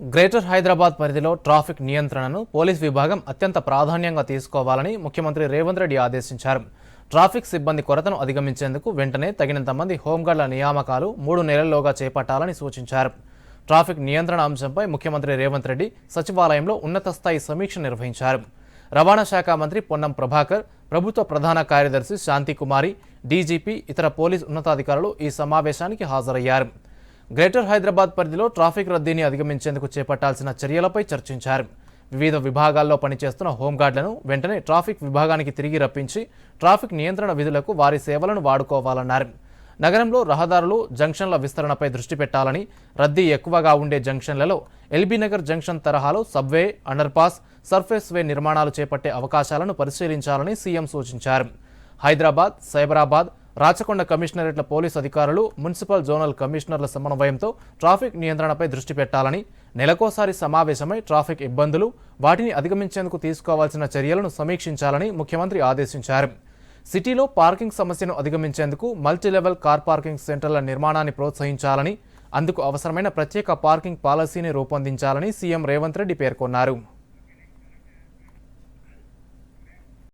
Greater Hyderabad పరిధిలో traffic నియంత్రణను police విభాగం అత్యంత ప్రాధాన్యంగా తీసుకోవాలని ముఖ్యమంత్రి రేవంత్ రెడ్డి ఆదేశించారు. ట్రాఫిక్ సిబ్బంది కొరతను అధిగమించేందుకు వెంటనే తగినంత మంది హోంగార్డుల నియామకాలు మూడు నెలల్లోగా చేపట్టాలని సూచించారు. ట్రాఫిక్ నియంత్రణ అంశంపై ముఖ్యమంత్రి రేవంత్ రెడ్డి సచివాలయంలో ఉన్నత స్థాయి సమీక్ష నిర్వహించారు. రవాణా శాఖ మంత్రి పొన్నం ప్రభాకర్ ప్రభుత్వ ప్రధాన కార్యదర్శి శాంతికుమారి డీజీపీ ఇతర పోలీస్ ఉన్నతాధికారులు ఈ సమావేశానికి హాజరయ్యారు. గ్రేటర్ హైదరాబాద్ పరిధిలో ట్రాఫిక్ రద్దీని అధిగమించేందుకు చేపట్టాల్సిన చర్యలపై చర్చించారు. వివిధ విభాగాల్లో పనిచేస్తున్న హోంగార్డులను వెంటనే ట్రాఫిక్ విభాగానికి తిరిగి రప్పించి ట్రాఫిక్ నియంత్రణ విధులకు వారి సేవలను వాడుకోవాలన్నారు. నగరంలో రహదారులు జంక్షన్ల విస్తరణపై దృష్టి పెట్టాలని రద్దీ ఎక్కువగా ఉండే జంక్షన్లలో ఎల్బీ నగర్ జంక్షన్ తరహాలో సబ్వే అండర్పాస్ సర్ఫేస్ వే నిర్మాణాలు చేపట్టే అవకాశాలను పరిశీలించాలని సీఎం సూచించారు. హైదరాబాద్ సైబరాబాద్ రాచకొండ కమిషనరేట్ల పోలీసు అధికారులు మున్సిపల్ జోనల్ కమిషనర్ల సమన్వయంతో ట్రాఫిక్ నియంత్రణపై దృష్టి పెట్టాలని నెలకోసారి సమావేశమై ట్రాఫిక్ ఇబ్బందులు వాటిని అధిగమించేందుకు తీసుకోవాల్సిన చర్యలను సమీక్షించాలని ముఖ్యమంత్రి ఆదేశించారు. సిటీలో పార్కింగ్ సమస్యను అధిగమించేందుకు మల్టీలెవెల్ కార్ పార్కింగ్ సెంటర్ల నిర్మాణాన్ని ప్రోత్సహించాలని అందుకు అవసరమైన ప్రత్యేక పార్కింగ్ పాలసీని రూపొందించాలని సీఎం రేవంత్ రెడ్డి పేర్కొన్నారు.